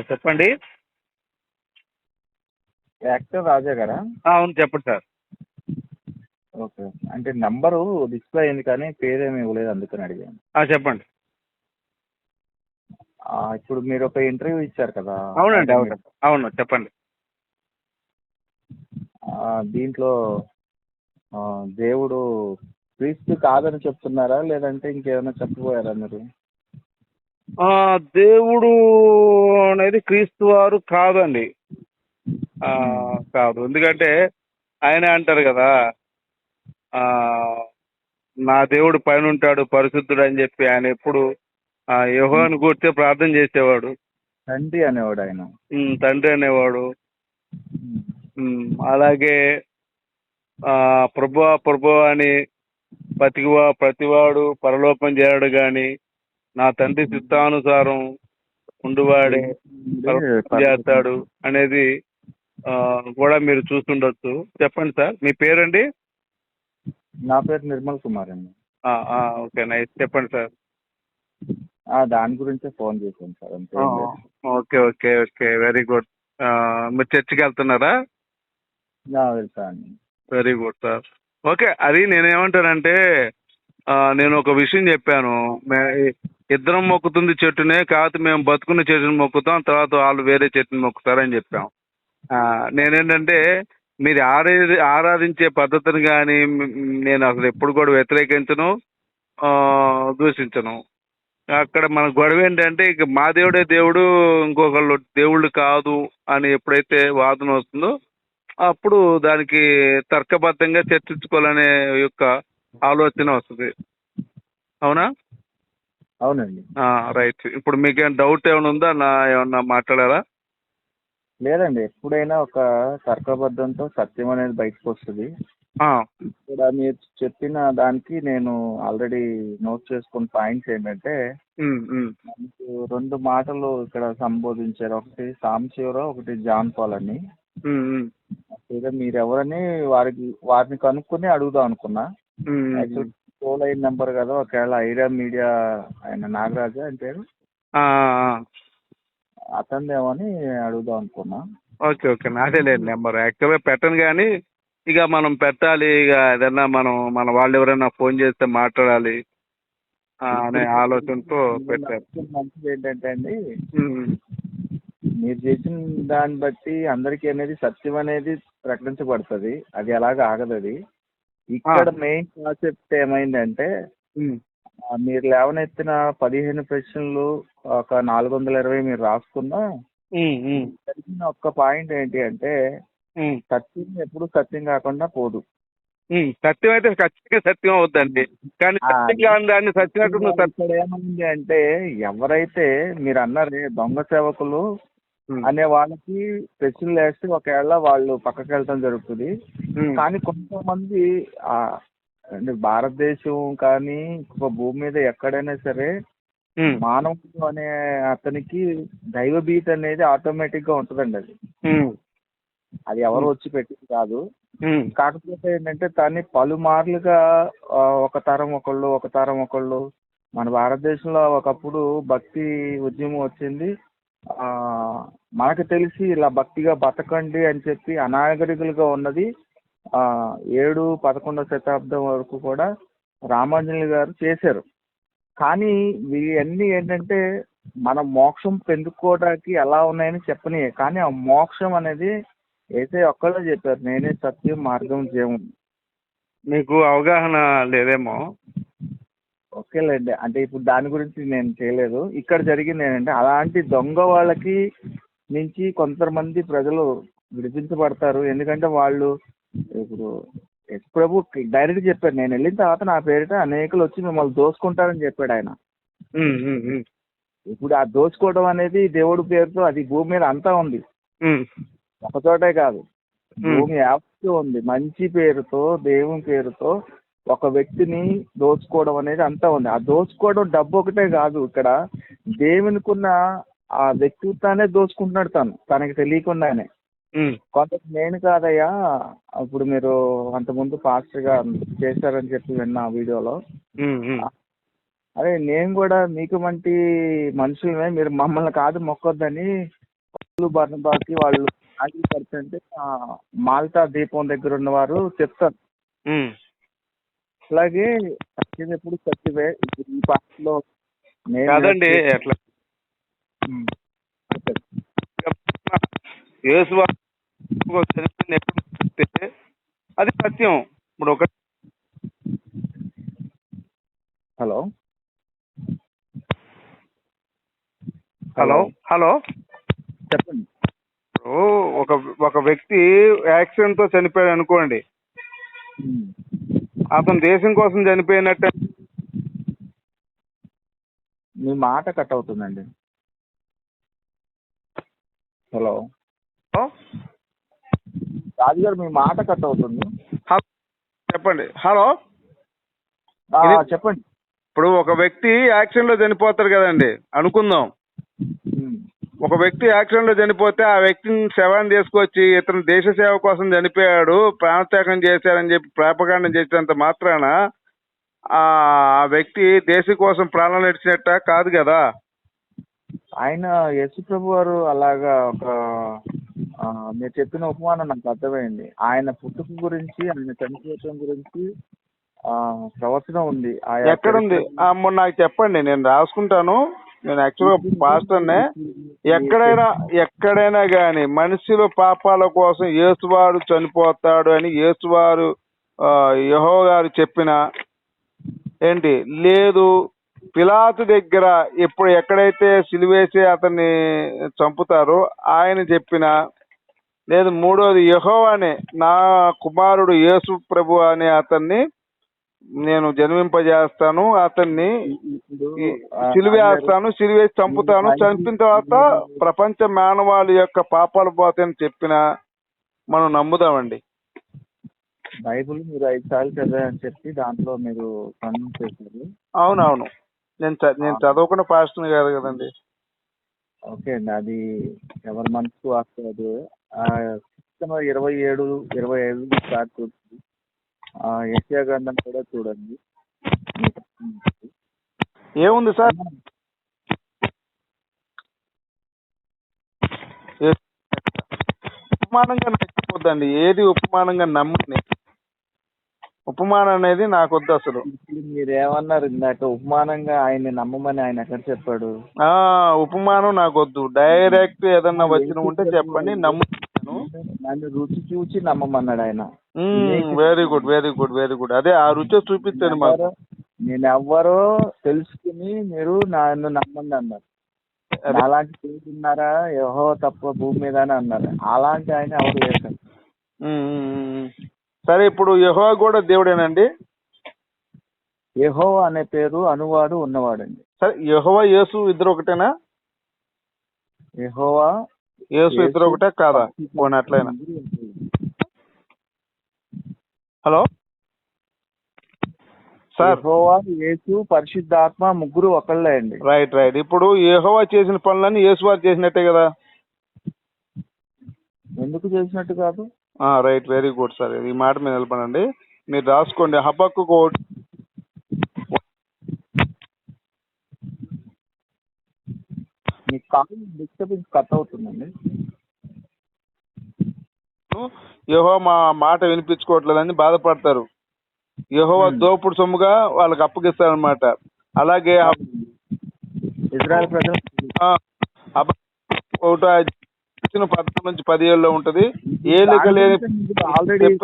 చెప్పండి. యాక్టర్ రాజా గారా? అవును చెప్పండి సార్. ఓకే. అంటే నంబరు డిస్ప్లే అయింది కానీ పేరేమి ఇవ్వలేదు అందుకని అడిగాను. చెప్పండి. ఇప్పుడు మీరు ఒక ఇంటర్వ్యూ ఇచ్చారు కదా అవునండి అవును. అవును చెప్పండి. దీంట్లో దేవుడు క్రీస్తు కాదని చెప్తున్నారా లేదంటే ఇంకేమైనా చెప్పబోయారా మీరు? దేవుడు అనేది క్రీస్తు వారు కాదండి. ఆ, కాదు. ఎందుకంటే ఆయన అంటారు కదా ఆ, నా దేవుడు పైన ఉంటాడు పరిశుద్ధుడు అని చెప్పి ఆయన ఎప్పుడు యోహాను కూర్చే ప్రార్థన చేసేవాడు. తండ్రి అనేవాడు ఆయన. తండ్రి అనేవాడు. అలాగే ఆ ప్రభు ప్రభు అని ప్రతివా ప్రతివాడు పరలోకం చేరాడు గాని నా తండ్రి చిత్తానుసారం ఉండువాడే చేస్తాడు అనేది కూడా మీరు చూస్తుండొచ్చు. చెప్పండి సార్ మీ పేరండి? నా పేరు నిర్మల్ కుమార్ అండి. Okay nice. చెప్పండి సార్. ఆ, దాని గురించే ఫోన్ చేశాను సార్ అంతే. Okay okay okay very good. మీరు చర్చికి వెళ్తున్నారా? వెళ్తా అండి. Very good sir. ఓకే అది నేనేమంటానంటే నేను ఒక విషయం చెప్పాను. ఇద్దరం మొక్కుతుంది చెట్టునే కాకపోతే మేము బతుకున్న చెట్టుని మొక్కుతాం తర్వాత వాళ్ళు వేరే చెట్టుని మొక్కుతారని చెప్పాం. నేనేంటంటే మీరు ఆరా ఆరాధించే పద్ధతిని కానీ నేను అసలు ఎప్పుడు కూడా వ్యతిరేకించను దూషించను. అక్కడ మన గొడవ ఏంటంటే ఇక మా దేవుడే దేవుడు ఇంకొకళ్ళు దేవుళ్ళు కాదు అని ఎప్పుడైతే వాదన వస్తుందో అప్పుడు దానికి తర్కబద్ధంగా చర్చించుకోవాలనే యొక్క ఆలోచన వస్తుంది. అవునా? అవునండి. రైట్. ఇప్పుడు మీకేం డౌట్ ఏమైనా ఉందా? నా ఏమన్నా మాట్లాడారా? లేదండి. ఎప్పుడైనా ఒక తర్కబద్ధంతో సత్యం అనేది బయటకు వస్తుంది. ఇక్కడ మీరు చెప్పిన దానికి నేను ఆల్రెడీ నోట్ చేసుకున్న పాయింట్స్ ఏంటంటే మనకు రెండు మాటలు ఇక్కడ సంబోధించారు. ఒకటి సాంశివరావు ఒకటి జాన్ పాల్ అని మీరు ఎవరని వారికి వారిని కనుక్కొని అడుగుదాం అనుకున్నా. యాక్చువల్ ఫోన్ అయిన నెంబర్ కదా ఒకవేళ ఐడియా మీడియా ఆయన నాగరాజు ఆయన పేరు. అతనిదేమో అని అడుగుదాం అనుకున్నా. Okay okay. నాదే లేదు నెంబర్. యాక్చువల్గా పెట్టను కానీ ఇక మనం పెట్టాలి. ఇక ఏదన్నా మనం మన వాళ్ళు ఎవరైనా ఫోన్ చేస్తే మాట్లాడాలి. అనే ఆలోచనతో పెట్టారు మంచిది ఏంటంటే అండి మీరు చేసిన దాన్ని బట్టి అందరికీ అనేది సత్యం అనేది ప్రకటించబడుతుంది. అది ఎలాగ ఆగదు అది ఇక్కడ మెయిన్ కాన్సెప్ట్ ఏమైందంటే మీరు లేవనెత్తిన పదిహేను ప్రశ్నలు ఒక నాలుగు వందల ఇరవై మీరు రాసుకున్నా జరిగిన ఒక్క పాయింట్ ఏంటి అంటే. సత్యం ఎప్పుడు సత్యం కాకుండా పోదు. సత్యం అయితే ఖచ్చితంగా సత్యం అవుద్దండి. కానీ దాన్ని సత్యం ఏమైంది అంటే ఎవరైతే మీరు అన్నారే దొంగ సేవకులు అనే వాళ్ళకి ప్రశ్నలు వేస్తే ఒకవేళ వాళ్ళు పక్కకి వెళ్ళటం జరుగుతుంది. ఉమ్, కానీ కొంతమంది ఆ, అంటే భారతదేశం కానీ ఒక భూమి మీద ఎక్కడైనా సరే ఉమ్, మానవుడు అనే అతనికి దైవ భీతి అనేది ఆటోమేటిక్గా ఉంటుందండి అది. అది ఎవరు వచ్చి పెట్టింది కాదు. కాకపోతే ఏంటంటే దాన్ని పలుమార్లుగా ఒక తరం ఒకళ్ళు ఒక తరం ఒకళ్ళు మన భారతదేశంలో ఒకప్పుడు భక్తి ఉద్యమం వచ్చింది. మనకు తెలిసి ఇలా భక్తిగా బతకండి అని చెప్పి అనాగరికులుగా ఉన్నది ఆ, ఏడు పదకొండవ శతాబ్దం వరకు కూడా రామాంజనులు గారు చేశారు. కానీ ఇవన్నీ ఏంటంటే మన మోక్షం పెందుకోవడానికి ఎలా ఉన్నాయని చెప్పని కానీ ఆ మోక్షం అనేది అయితే ఒక్కళ్ళే చెప్పారు నేనే సత్యం మార్గం జీవం మీకు అవగాహన లేదేమో? ఓకేలేండి అంటే ఇప్పుడు దాని గురించి నేను చేయలేదు. ఇక్కడ జరిగింది ఏంటంటే అలాంటి దొంగ వాళ్ళకి నుంచి కొంతమంది ప్రజలు విడిపించబడతారు. ఎందుకంటే వాళ్ళు ఇప్పుడు యశ్ ప్రభు డైరెక్ట్ చెప్పారు నేను వెళ్ళిన తర్వాత నా పేరిట అనేకులు వచ్చి మిమ్మల్ని దోసుకుంటారని చెప్పాడు ఆయన. ఇప్పుడు ఆ దోచుకోవడం అనేది దేవుడి పేరుతో అది భూమి మీద అంతా ఉంది. ఒక చోటే కాదు. భూమి యావత్తు ఉంది. మంచి పేరుతో దేవుని పేరుతో ఒక వ్యక్తిని దోచుకోవడం అనేది అంతా ఉంది. ఆ దోచుకోవడం డబ్బు ఒకటే కాదు. ఇక్కడ దేవునికున్న ఆ వ్యక్తిత్వాన్ని దోచుకుంటున్నాడు తను. తనకి తెలియకుండానే. కొంత నేను కాదయ్యా ఇప్పుడు మీరు అంతకుముందు ఫాస్ట్గా చేశారని చెప్పి విన్నా వీడియోలో. అదే నేను కూడా మీకు వంటి మనుషులమే. మీరు మమ్మల్ని కాదు మొక్కొద్దని బర్నబాకి వాళ్ళు ఆగి పడుతుంటే మాల్టా దీపం దగ్గర ఉన్నవారు చెప్తారు. అలాగే సత్యం ఎప్పుడు సత్యవే ఇప్పుడు ఈ పాటలో కాదండి. చెప్పండి. యేసు ఎప్పుడు అది సత్యం. ఇప్పుడు ఒక హలో? హలో? హలో? చెప్పండి. ఇప్పుడు ఒక ఒక వ్యక్తి యాక్సిడెంట్తో చనిపోయాడు అనుకోండి. అతను దేశం కోసం చనిపోయినట్టే. మీ మాట కట్ అవుతుందండి. హలో. రాజుగారు మీ మాట కట్ అవుతుంది. చెప్పండి. హలో. చెప్పండి. ఇప్పుడు ఒక వ్యక్తి యాక్సిడెంట్లో చనిపోతారు కదండి. అనుకుందాం. ఒక వ్యక్తి యాక్సిడెంట్లో చనిపోతే ఆ వ్యక్తిని శవాన్ని తీసుకొచ్చి ఇతను దేశ సేవ కోసం చనిపోయాడు ప్రాణత్యాగం చేశారని చెప్పి ప్రాపకాండం చేసినంత మాత్రాన ఆ వ్యక్తి దేశం కోసం ప్రాణాలు నడిచినట్ట కాదు కదా? ఆయన యేసుప్రభు వారు అలాగా ఒక మీరు చెప్పిన ఉపమానం నాకు అర్థమైంది. ఆయన పుట్టుక గురించి ఆయన చనిపోవటం గురించి ఆ ప్రవచనం ఉంది. ఎక్కడుంది? మొన్న నాకు చెప్పండి నేను రాసుకుంటాను. నేను యాక్చువల్గా పాస్టర్నే ఎక్కడైనా ఎక్కడైనా కానీ మనిషిలో పాపాల కోసం యేసువారు చనిపోతాడు అని యేసువారు ఆ, గారు చెప్పిన ఏంటి? లేదు పిలాతు దగ్గర ఇప్పుడు ఎక్కడైతే సిలివేసి అతన్ని చంపుతారో ఆయన చెప్పిన లేదు మూడోది అనే నా కుమారుడు యేసు ప్రభు అనే అతన్ని నేను జన్మింపజేస్తాను అతన్ని. సిలువేస్తాను సిలువేసి చంపుతాను. చంపిన తర్వాత ప్రపంచ మానవాళి యొక్క పాపాలు పోతాయని చెప్పిన మనం నమ్ముదామండి. బైబిల్ మీరు ఐదు సార్లు చదివారని చెప్పి దాంట్లో మీరు చేశారు అవునవును. నేను నేను చదువుకున్న పాస్టర్ కాదు కదండి. ఓకే అండి. అది ఎవరి ఆ, కీర్తన ఇరవై ఏడు ఇరవై ఐదు స్టార్ట్ ఆ, గ్రంథం కూడా చూడండి. ఏముంది సార్? ఉపమానంగా నచ్చకపోద్దండి. ఏది ఉపమానంగా నమ్మని. ఉపమానం అనేది నాకు వద్దు అసలు. ఇప్పుడు మీరు ఏమన్నారు ఇందాక ఉపమానంగా ఆయన్ని నమ్మమని ఆయన ఎక్కడ చెప్పాడు? ఆ ఉపమానం నాకు వద్దు డైరెక్ట్ ఏదన్నా వచ్చిన ఉంటే చెప్పండి నమ్ముతాను నన్ను రుచి చూచి నమ్మమన్నాడు ఆయన. Very good very good very good అదే ఆ రుచి చూపించండి మాకు. నేను ఎవ్వరో తెలుసుకుని మీరు నన్ను నమ్మండి అన్నారు. అలాంటి ఉన్నారా? యహో తప్ప భూమి మీద అని అన్నారు. అలాంటి ఆయన ఎవరు లేరు ఉమ్. సరే ఇప్పుడు యహో కూడా దేవుడేనండి? యెహో అనే పేరు అనువాడు ఉన్నవాడండి. సరే యహోవ యేసు ఇద్దరు ఒకటేనా? యెహోవా యేసు ఇద్దరు ఒకటే కాదా? పోనీ అట్లయినా. హలో? సార్. యెహోవా యేసు పరిశుద్ధాత్మ ముగ్గురు ఒకళ్ళే అండి. Right right. ఇప్పుడు యెహోవా చేసిన పనులన్నీ యేసువారు చేసినట్టే కదా? ఎందుకు చేసినట్టు కాదు? రైట్. Very good sir. ఈ మాట మీద నిలబడండి. మీరు రాసుకోండి. హబక్కు మీ కాల్ డిస్టర్బెన్స్ కట్ అవుతుందండి. యహో మా మాట వినిపించుకోవట్లేదని బాధపడతారు. యహోవా Hmm. దోపుడు సొమ్ముగా వాళ్ళకి అప్పగిస్తారనమాట అలాగే ఇజ్రాయెల్ ప్రజలు? ఒకటో పద్నాలుగు నుంచి పదిహేడులో ఉంటది. ఏలుక లేని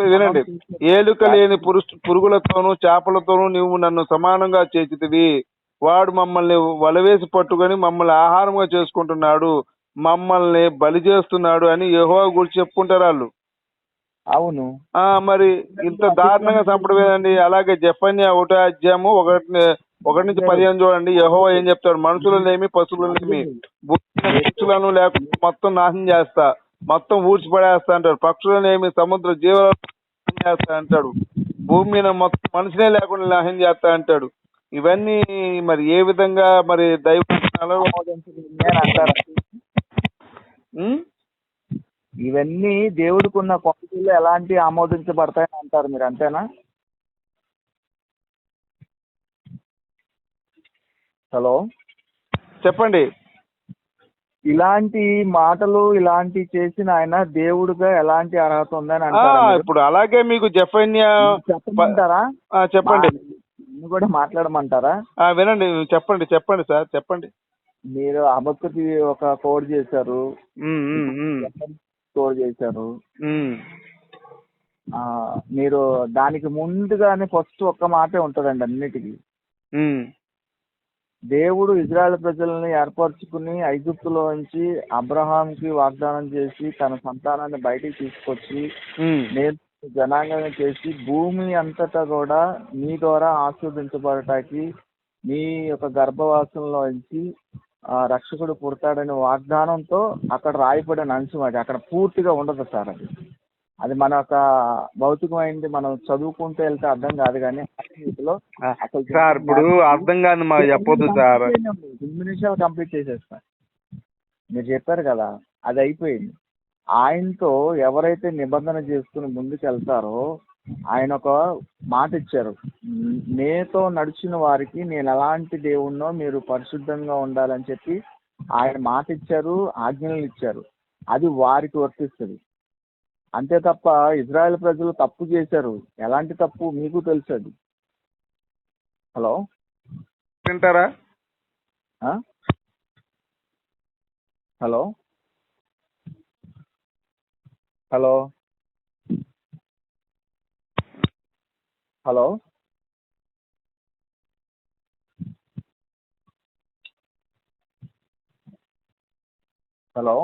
వినండి. ఏలుక లేని పురుష పురుగులతోనూ చేపలతోనూ నువ్వు నన్ను సమానంగా చేసితివి. వాడు మమ్మల్ని వలవేసి పట్టుకొని మమ్మల్ని ఆహారంగా చేసుకుంటున్నాడు. మమ్మల్ని బలి చేస్తున్నాడు అని యెహోవా గురించి చెప్పుకుంటారు వాళ్ళు. అవును. ఆ మరి ఇంత దారుణంగా చంపడమేనండి అలాగే జపన్య ఒకటో అధ్యాయము ఒకటి ఒకటి నుంచి పదిహేను చూడండి. యెహోవా ఏం చెప్తాడు? మనుషులనేమి పశువులనేమి పక్షులను లేకుండా మొత్తం నాశనం చేస్తా మొత్తం ఊడ్చిపడేస్తా అంటాడు. పక్షులనేమి సముద్ర జీవాలను చేస్తా అంటాడు. భూమి మీద మొత్తం మనిషినే లేకుండా నాశనం చేస్తా అంటాడు. ఇవన్నీ మరి ఏ విధంగా మరి దైవ నేను అంటారా? ఉం? ఇవన్నీ దేవుడికి ఉన్న క్వాలిటీలు ఎలాంటి ఆమోదించబడతాయని అంటారు మీరు అంతేనా? హలో? చెప్పండి. ఇలాంటి మాటలు ఇలాంటి చేసిన ఆయన దేవుడిగా ఎలాంటి అర్హత ఉందని అంటారా? ఇప్పుడు అలాగే మీకు జఫన్యా చెప్పమంటారా? చెప్పండి. కూడా మాట్లాడమంటారా? వినండి చెప్పండి చెప్పండి సార్ చెప్పండి. మీరు అబద్ధకి ఒక కోడ్ చేశారు. కోడ్ చేశారు. మీరు దానికి ముందుగానే ఫస్ట్ ఒక్క మాటే ఉంటుందండి అన్నిటికీ. దేవుడు ఇజ్రాయెల్ ప్రజల్ని ఏర్పరచుకుని ఐగుప్తులో నుంచి అబ్రహాంకి వాగ్దానం చేసి తన సంతానాన్ని బయటికి తీసుకొచ్చి నేను జనాంగంగా చేసి భూమి అంతటా కూడా మీ ద్వారా ఆస్వాదించబడటానికి మీ యొక్క గర్భవాసంలో నుంచి ఆ, రక్షకుడు పుడతాడనే వాగ్దానంతో అక్కడ రాయబడిన అంశం అది. అక్కడ పూర్తిగా ఉండదు సార్ అది. అది మన యొక్క భౌతికమైనది మనం చదువుకుంటూ వెళ్తే అర్థం కాదు కానీ సార్ ఇప్పుడు అర్థం కాదు మాకు చెప్పొద్దు సార్. రెండు నిమిషాలు కంప్లీట్ చేసేస్తా మీరు చెప్పారు కదా అది అయిపోయింది. ఆయనతో ఎవరైతే నిబంధన చేసుకుని ముందుకు వెళ్తారో ఆయన ఒక మాట ఇచ్చారు. నేతో నడిచిన వారికి నేను ఎలాంటి దేవుణ్ణో మీరు పరిశుద్ధంగా ఉండాలని చెప్పి ఆయన మాట ఇచ్చారు ఆజ్ఞలు ఇచ్చారు. అది వారికి వర్తిస్తుంది. అంతే తప్ప ఇజ్రాయెల్ ప్రజలు తప్పు చేశారు. ఎలాంటి తప్పు మీకు తెలుసు అది. హలో? వింటారా? హలో? హలో? Hello hello